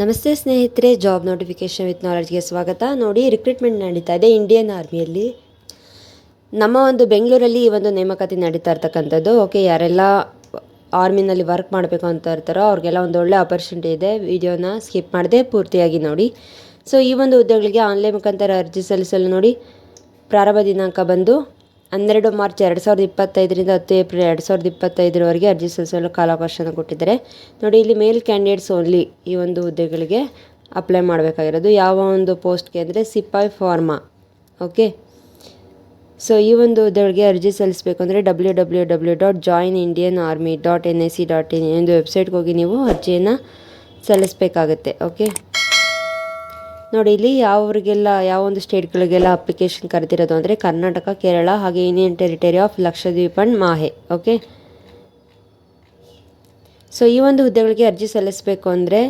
ನಮಸ್ತೆ ಸ್ನೇಹಿತರೆ job notification with ನಾಲೆಡ್ಜ್ಗೆ ಸ್ವಾಗತ. ನೋಡಿ ರಿಕ್ರೂಟ್ಮೆಂಟ್ ನಡೀತಾ ಇದೆ ಇಂಡಿಯನ್ ಆರ್ಮಿಯಲ್ಲಿ ನಮ್ಮ ಒಂದು ಬೆಂಗಳೂರಲ್ಲಿ ಈ ಒಂದು ನೇಮಕಾತಿ ನಡೀತಾ ಇರ್ತಕ್ಕಂಥದ್ದು. ಓಕೆ ಯಾರೆಲ್ಲ ಆರ್ಮಿನಲ್ಲಿ ವರ್ಕ್ ಮಾಡಬೇಕು ಅಂತ ಇರ್ತಾರೋ ಅವ್ರಿಗೆಲ್ಲ ಒಂದು ಒಳ್ಳೆ ಆಪರ್ಚುನಿಟಿ ಇದೆ. ವಿಡಿಯೋನ ಸ್ಕಿಪ್ ಮಾಡದೆ ಪೂರ್ತಿಯಾಗಿ ನೋಡಿ. ಸೊ ಈ ಒಂದು ಹುದ್ದೆಗಳಿಗೆ ಆನ್ಲೈನ್ ಮುಖಾಂತರ ಅರ್ಜಿ ಸಲ್ಲಿಸಲು ನೋಡಿ. ಪ್ರಾರಂಭ ದಿನಾಂಕ ಬಂದು ಹನ್ನೆರಡು ಮಾರ್ಚ್ ಎರಡು ಸಾವಿರದ ಇಪ್ಪತ್ತೈದರಿಂದ ಹತ್ತು ಏಪ್ರಿಲ್ ಎರಡು ಸಾವಿರದ ಇಪ್ಪತ್ತೈದರವರೆಗೆ ಅರ್ಜಿ ಸಲ್ಲಿಸಲು ಕಾಲಾವಕಾಶನ ಕೊಟ್ಟಿದ್ದಾರೆ. ನೋಡಿ, ಇಲ್ಲಿ ಮೇಲ್ ಕ್ಯಾಂಡಿಡೇಟ್ಸ್ ಓನ್ಲಿ ಈ ಒಂದು ಹುದ್ದೆಗಳಿಗೆ ಅಪ್ಲೈ ಮಾಡಬೇಕಾಗಿರೋದು. ಯಾವ ಒಂದು ಪೋಸ್ಟ್ಗೆ ಅಂದರೆ ಸಿಪಾಯಿ ಫಾರ್ಮಾ ಓಕೆ ಸೊ ಈ ಒಂದು ಹುದ್ದೆಗಳಿಗೆ ಅರ್ಜಿ ಸಲ್ಲಿಸಬೇಕು ಅಂದರೆ W W W dot join Indian army dot N I C dot in ಎಂದು ವೆಬ್ಸೈಟ್ಗೆ ಹೋಗಿ ನೀವು ಅರ್ಜಿಯನ್ನು ಸಲ್ಲಿಸಬೇಕಾಗತ್ತೆ ಓಕೆ ನೋಡಿ, ಇಲ್ಲಿ ಯಾವ್ರಿಗೆಲ್ಲ ಯಾವ ಒಂದು ಸ್ಟೇಟ್ಗಳಿಗೆಲ್ಲ ಅಪ್ಲಿಕೇಶನ್ ಕರೆದಿರೋದು ಅಂದರೆ ಕರ್ನಾಟಕ, ಕೇರಳ ಹಾಗೆ union territory of Lakshadweep and Mahe okay so ಈ ಒಂದು ಹುದ್ದೆಗಳಿಗೆ ಅರ್ಜಿ ಸಲ್ಲಿಸಬೇಕು ಅಂದರೆ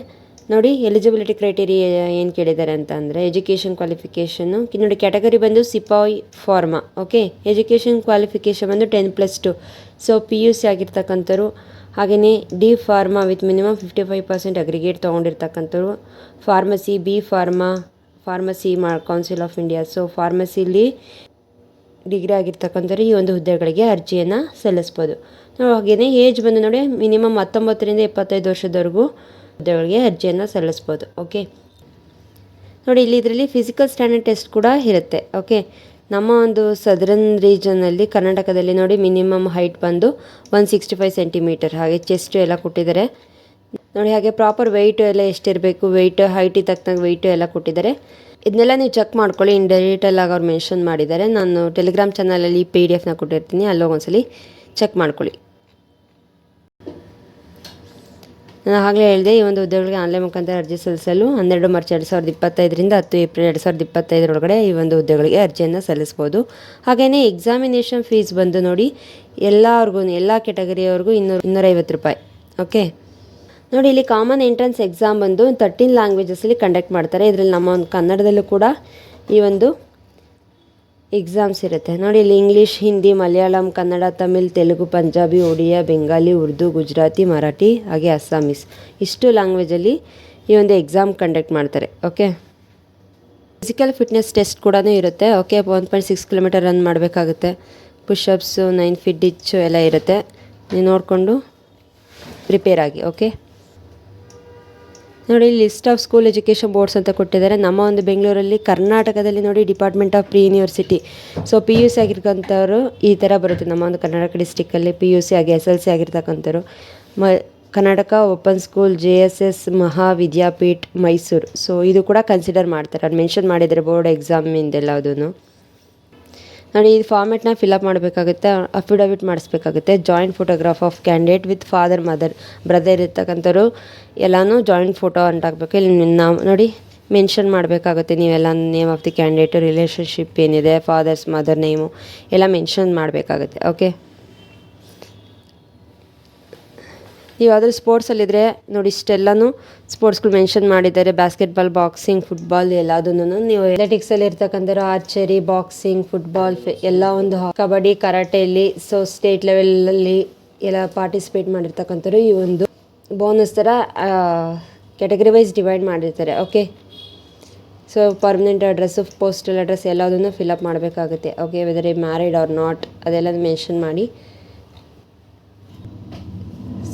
ನೋಡಿ ಎಲಿಜಿಬಿಲಿಟಿ ಕ್ರೈಟೀರಿಯಾ ಏನು ಕೇಳಿದ್ದಾರೆ ಅಂತ ಅಂದರೆ ಎಜುಕೇಷನ್ ಕ್ವಾಲಿಫಿಕೇಷನ್ನು ನೋಡಿ ಕ್ಯಾಟಗರಿ ಬಂದು ಸಿಪಾಯಿ ಫಾರ್ಮಾ ಓಕೆ ಎಜುಕೇಷನ್ ಕ್ವಾಲಿಫಿಕೇಷನ್ ಬಂದು ten plus two so P U C ಆಗಿರ್ತಕ್ಕಂಥವ್ರು ಹಾಗೆಯೇ D pharma with minimum fifty five percent aggregate ತೊಗೊಂಡಿರ್ತಕ್ಕಂಥವ್ರು pharmacy B pharma pharmacy ಮಾ ಕೌನ್ಸಿಲ್ ಆಫ್ ಇಂಡಿಯಾ ಸೊ ಫಾರ್ಮಸಿಲಿ ಡಿಗ್ರಿ ಆಗಿರ್ತಕ್ಕಂಥವ್ರು ಈ ಒಂದು ಹುದ್ದೆಗಳಿಗೆ ಅರ್ಜಿಯನ್ನು ಸಲ್ಲಿಸ್ಬೋದು. ಹಾಗೆಯೇ ಏಜ್ ಬಂದು ನೋಡಿ ಮಿನಿಮಮ್ ಹತ್ತೊಂಬತ್ತರಿಂದ ಇಪ್ಪತ್ತೈದು ವರ್ಷದವರೆಗೂ ಹುದ್ದೆಗಳಿಗೆ ಅರ್ಜಿಯನ್ನು ಸಲ್ಲಿಸ್ಬೋದು ಓಕೆ ನೋಡಿ, ಇಲ್ಲಿ ಇದರಲ್ಲಿ ಫಿಸಿಕಲ್ ಸ್ಟ್ಯಾಂಡರ್ಡ್ ಟೆಸ್ಟ್ ಕೂಡ ಇರುತ್ತೆ ಓಕೆ ನಮ್ಮ ಒಂದು ಸದರನ್ ರೀಜನಲ್ಲಿ ಕರ್ನಾಟಕದಲ್ಲಿ ನೋಡಿ ಮಿನಿಮಮ್ ಹೈಟ್ ಬಂದು ಒನ್ ಸಿಕ್ಸ್ಟಿ ಫೈವ್ ಸೆಂಟಿಮೀಟರ್ ಹಾಗೆ ಚೆಸ್ಟು ಎಲ್ಲ ಕೊಟ್ಟಿದ್ದಾರೆ. ನೋಡಿ, ಹಾಗೆ ಪ್ರಾಪರ್ ವೆಯ್ಟು ಎಲ್ಲ ಎಷ್ಟಿರಬೇಕು ವೆಯ್ಟ್ ಹೈಟಿಗೆ ತಕ್ಕನಾಗ ವೆಯ್ಟು ಎಲ್ಲ ಕೊಟ್ಟಿದ್ದಾರೆ. ಇದನ್ನೆಲ್ಲ ನೀವು ಚೆಕ್ ಮಾಡ್ಕೊಳ್ಳಿ ಇನ್ ಡೀಟೇಲ್ ಆಗಿ ಅವ್ರು ಮೆನ್ಷನ್ ಮಾಡಿದ್ದಾರೆ. ನಾನು ಟೆಲಿಗ್ರಾಮ್ ಚಾನಲಲ್ಲಿ ಪಿ ಡಿ ಎಫ್ನ ಕೊಟ್ಟಿರ್ತೀನಿ ಅಲ್ಲೋಗೊಂದ್ಸಲಿ ಚೆಕ್ ಮಾಡ್ಕೊಳ್ಳಿ. ನಾನು ಆಗಲೇ ಹೇಳಿದೆ, ಈ ಒಂದು ಹುದ್ದೆಗಳಿಗೆ ಆನ್ಲೈನ್ ಮುಖಾಂತರ ಅರ್ಜಿ ಸಲ್ಲಿಸಲು ಹನ್ನೆರಡು ಮಾರ್ಚ್ ಎರಡು ಸಾವಿರದ ಇಪ್ಪತ್ತೈದರಿಂದ ಹತ್ತು ಏಪ್ರಿಲ್ ಎರಡು ಸಾವಿರದ ಇಪ್ಪತ್ತೈದರೊಳಗಡೆ ಈ ಒಂದು ಹುದ್ದೆಗಳಿಗೆ ಅರ್ಜಿಯನ್ನು ಸಲ್ಲಿಸ್ಬೋದು. ಹಾಗೆಯೇ ಎಕ್ಸಾಮಿನೇಷನ್ ಫೀಸ್ ಬಂದು ನೋಡಿ ಎಲ್ಲರಿಗೂ ಎಲ್ಲ ಕೆಟಗರಿಯವ್ರಿಗೂ ಇನ್ನೂರು, ಇನ್ನೂರೈವತ್ತು ರೂಪಾಯಿ ಓಕೆ ನೋಡಿ, ಇಲ್ಲಿ ಕಾಮನ್ ಎಂಟ್ರೆನ್ಸ್ ಎಕ್ಸಾಮ್ ಬಂದು ತರ್ಟೀನ್ ಲ್ಯಾಂಗ್ವೇಜಸಲ್ಲಿ ಕಂಡಕ್ಟ್ ಮಾಡ್ತಾರೆ. ಇದರಲ್ಲಿ ನಮ್ಮ ಒಂದು ಕನ್ನಡದಲ್ಲೂ ಕೂಡ ಈ ಒಂದು ಎಕ್ಸಾಮ್ಸ್ ಇರುತ್ತೆ. ನೋಡಿ, ಇಲ್ಲಿ ಇಂಗ್ಲೀಷ್ ಹಿಂದಿ ಮಲಯಾಳಂ ಕನ್ನಡ ತಮಿಳ್ ತೆಲುಗು ಪಂಜಾಬಿ ಒಡಿಯಾ ಬೆಂಗಾಲಿ ಉರ್ದು ಗುಜರಾತಿ ಮರಾಠಿ ಹಾಗೆ ಅಸ್ಸಾಮೀಸ್ ಇಷ್ಟು ಲ್ಯಾಂಗ್ವೇಜಲ್ಲಿ ಈ ಒಂದು ಎಕ್ಸಾಮ್ ಕಂಡಕ್ಟ್ ಮಾಡ್ತಾರೆ ಓಕೆ ಫಿಸಿಕಲ್ ಫಿಟ್ನೆಸ್ ಟೆಸ್ಟ್ ಕೂಡ ಇರುತ್ತೆ okay one point six kilometre run ಮಾಡಬೇಕಾಗುತ್ತೆ. ಪುಷಪ್ಸು ನೈನ್ ಫಿಟ್ ಡಿಚ್ಚು ಎಲ್ಲ ಇರುತ್ತೆ. ನೀವು ನೋಡಿಕೊಂಡು ಪ್ರಿಪೇರ್ ಆಗಿ ಓಕೆ ನೋಡಿ list of school education boards ಅಂತ ಕೊಟ್ಟಿದ್ದಾರೆ. ನಮ್ಮ ಒಂದು ಬೆಂಗಳೂರಲ್ಲಿ ಕರ್ನಾಟಕದಲ್ಲಿ ನೋಡಿ department of pre university so P U C ಆಗಿರ್ತಕ್ಕಂಥವ್ರು ಈ ಥರ ಬರುತ್ತೆ. ನಮ್ಮ ಒಂದು ಕರ್ನಾಟಕ ಡಿಸ್ಟಿಕ್ಕಲ್ಲಿ ಪಿ ಯು ಸಿ ಆಗಿ ಎಸ್ ಎಲ್ ಸಿ ಆಗಿರ್ತಕ್ಕಂಥವ್ರು. ಮ, Karnataka open school J S S Mahavidyapeetha Mysuru so ಇದು ಕೂಡ ಕನ್ಸಿಡರ್ ಮಾಡ್ತಾರೆ. ಅವ್ರು ಮೆನ್ಷನ್ ಮಾಡಿದ್ದಾರೆ ಬೋರ್ಡ್ ಎಕ್ಸಾಮಿಂದೆಲ್ಲದೂ ನೋಡಿ, ಈ ಫಾರ್ಮೆಟ್ನ ಫಿಲಪ್ ಮಾಡಬೇಕಾಗುತ್ತೆ affidavit ಮಾಡಿಸ್ಬೇಕಾಗುತ್ತೆ. Joint photograph of candidate with father mother brother ಇರ್ತಕ್ಕಂಥವ್ರು ಎಲ್ಲನೂ ಜಾಯಿಂಟ್ ಫೋಟೋ ಅಂಟಾಕಬೇಕು. ಇಲ್ಲಿ ನಾವು ನೋಡಿ ಮೆನ್ಷನ್ ಮಾಡಬೇಕಾಗುತ್ತೆ ನೀವೆಲ್ಲ name of the candidate relationship ಏನಿದೆ ಫಾದರ್ಸ್ ಮದರ್ ನೇಮು ಎಲ್ಲ ಮೆನ್ಷನ್ ಮಾಡಬೇಕಾಗುತ್ತೆ ಓಕೆ ನೀವು ಯಾವ್ದಾದ್ರು ಸ್ಪೋರ್ಟ್ಸಲ್ಲಿದ್ದರೆ ನೋಡಿ ಇಷ್ಟೆಲ್ಲನೂ ಸ್ಪೋರ್ಟ್ಸ್ಗಳು ಮೆನ್ಷನ್ ಮಾಡಿದ್ದಾರೆ. ಬ್ಯಾಸ್ಕೆಟ್ಬಾಲ್ ಬಾಕ್ಸಿಂಗ್ ಫುಟ್ಬಾಲ್ ಎಲ್ಲದನ್ನು. ನೀವು ಅಥ್ಲೆಟಿಕ್ಸಲ್ಲಿ ಇರ್ತಕ್ಕಂಥ ಆರ್ಚರಿ ಬಾಕ್ಸಿಂಗ್ ಫುಟ್ಬಾಲ್ ಎಲ್ಲ ಒಂದು ಕಬಡ್ಡಿ ಕರಾಟೆಯಲ್ಲಿ ಸೊ ಸ್ಟೇಟ್ ಲೆವೆಲಲ್ಲಿ ಎಲ್ಲ ಪಾರ್ಟಿಸಿಪೇಟ್ ಮಾಡಿರ್ತಕ್ಕಂಥವ್ರು ಈ ಒಂದು ಬೋನಸ್ ಥರ ಕ್ಯಾಟಗರಿ ವೈಸ್ ಡಿವೈಡ್ ಮಾಡಿರ್ತಾರೆ. Okay so permanent address postal address ಎಲ್ಲದನ್ನು ಫಿಲಪ್ ಮಾಡಬೇಕಾಗುತ್ತೆ. Okay whether married or not ಅದೆಲ್ಲ ಮೆನ್ಷನ್ ಮಾಡಿ.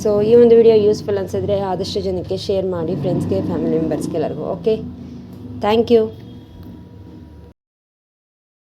ಸೊ ಈ ಒಂದು ವಿಡಿಯೋ ಯೂಸ್ಫುಲ್ ಅನಿಸಿದ್ರೆ ಆದಷ್ಟು ಜನಕ್ಕೆ ಶೇರ್ ಮಾಡಿ ಫ್ರೆಂಡ್ಸ್ಗೆ ಫ್ಯಾಮಿಲಿ ಮೆಂಬರ್ಸ್ಗೆ ಎಲ್ಲರಿಗೂ ಓಕೆ ಥ್ಯಾಂಕ್ ಯು